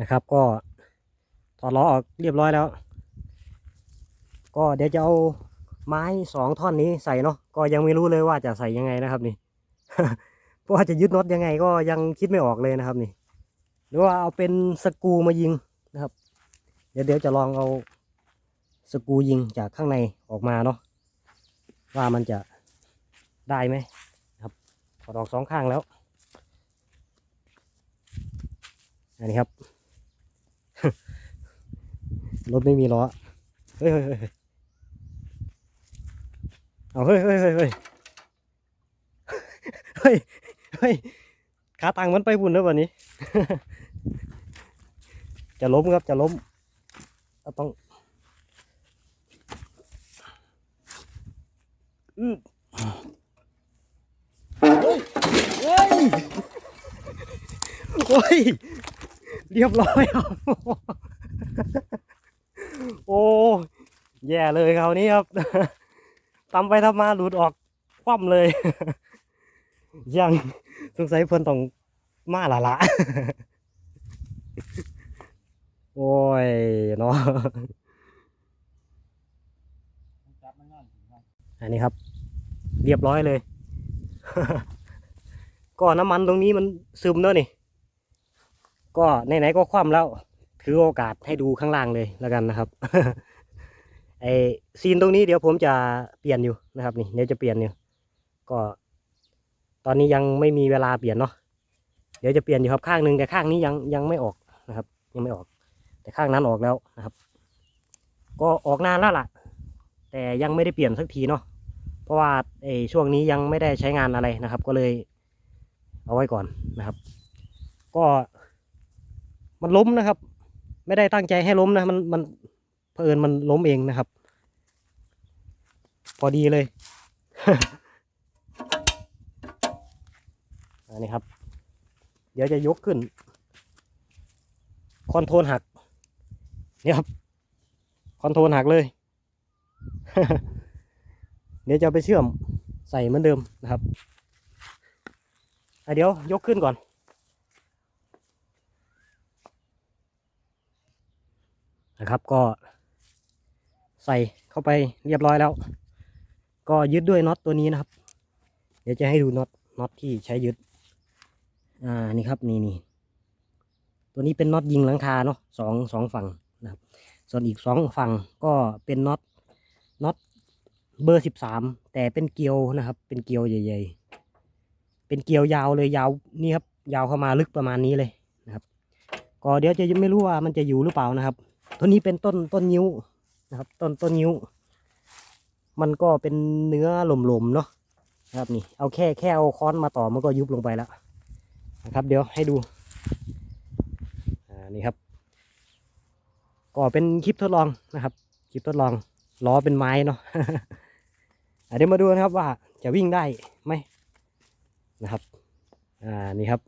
นะครับ ก็ถอดล้อออกเรียบร้อยแล้ว ก็เดี๋ยวจะเอาไม้สองท่อนนี้ใส่เนาะก็ยังไม่รู้เลยว่าจะใส่ยังไงนะครับนี่เพราะว่าจะยึดน็อตยังไงก็ยังคิดไม่ออกเลยนะครับนี่ หรือว่าเอาเป็นสกรูมายิงนะครับ เดี๋ยวเดี๋ยวจะลองเอาสกรูยิงจากข้างในออกมาเนาะว่ามันจะได้ไหมนะครับถอดออกสองข้างแล้วอันนี้ครับ รถไม่มีล้อเฮ้ยเฮ้ยเฮ้ยเฮ้ยเอาเฮ้ยเฮ้ยเฮ้ยเฮ้ยเฮ้ยเฮ้ยขาตังมันไปบุญแล้ววันนี้ จะล้มครับจะล้มต้องอือเฮ้ยเฮ้ยโอ้ย เรียบร้อยครับ แย่เลยคราวนี้ครับตำไปทำมาหลุดออกคว่ำเลย ยังสงสัยเพิ่นต้องมาละละโอ้ยเนาะจับมันงอนถึงครับอันนี้ครับ เรียบร้อยเลย ก็น้ำมันตรงนี้มันซึมเนอะนี่ ก็ไหนๆก็คว่ำแล้ว ถือโอกาสให้ดูข้างล่างเลยแล้วกันนะครับไอซีนตรงนี้เดี๋ยวผมจะเปลี่ยนอยู่นะครับนี่เดี๋ยวจะเปลี่ยนอยู่ก็ ตอนนี้ยังไม่มีเวลาเปลี่ยนเนาะเดี๋ยวจะเปลี่ยนอยู่ครับข้างหนึ่งแต่ข้างนี้ยังยังไม่ออกนะครับ ยังไม่ออก แต่ข้างนั้นออกแล้วนะครับ ก็ออกนานแล้วล่ะ แต่ยังไม่ได้เปลี่ยนสักทีเนาะเพราะว่าไอช่วงนี้ยังไม่ได้ใช้งานอะไรนะครับ ก็เลย เอาไว้ก่อนนะครับ ก็มันล้มนะครับ ไม่ได้ตั้งใจให้ล้มนะมันมันเผอิญมันล้มเองนะครับ พอดีเลยอันนี้ครับ เดี๋ยวจะยกขึ้น คอนโทรลหักนี่ครับคอนโทรลหักเลย เดี๋ยวจะไปเชื่อมใส่เหมือนเดิมนะครับเดี๋ยวยกขึ้นก่อน นะครับ ก็ ใส่เข้าไปเรียบร้อยแล้ว ก็ยึดด้วยน็อตตัวนี้นะครับ เดี๋ยวจะให้ดูน็อตน็อตที่ใช้ยึด อ่านี่ครับนี่นี่ตัวนี้เป็นน็อตยิงหลังคาเนาะสองสองฝั่งนะครับ ส่วนอีกสองฝั่งก็เป็นน็อตน็อตเบอร์สิบสามแต่เป็นเกลียวนะครับ เป็นเกลียวใหญ่ ๆ เป็นเกลียวยาวเลยยาวนี่ครับยาวเข้ามาลึกประมาณนี้เลยนะครับ ก็เดี๋ยวจะไม่รู้ว่ามันจะอยู่หรือเปล่านะครับ ตัวนี้เป็นต้นต้นนิ้วนะครับ ต้นต้นนิ้ว มันก็เป็นเนื้อหลมๆเนาะนะครับนี่เอาแค่แค่เอาค้อนมาต่อมันก็ยุบลงไปแล้วนะครับ เดี๋ยวให้ดูอ่านี่ครับ ก็เป็นคลิปทดลองนะครับ คลิปทดลองล้อเป็นไม้เนาะเดี๋ยวมาดูนะครับว่าจะวิ่งได้ไหมนะครับ อ่านี่ครับ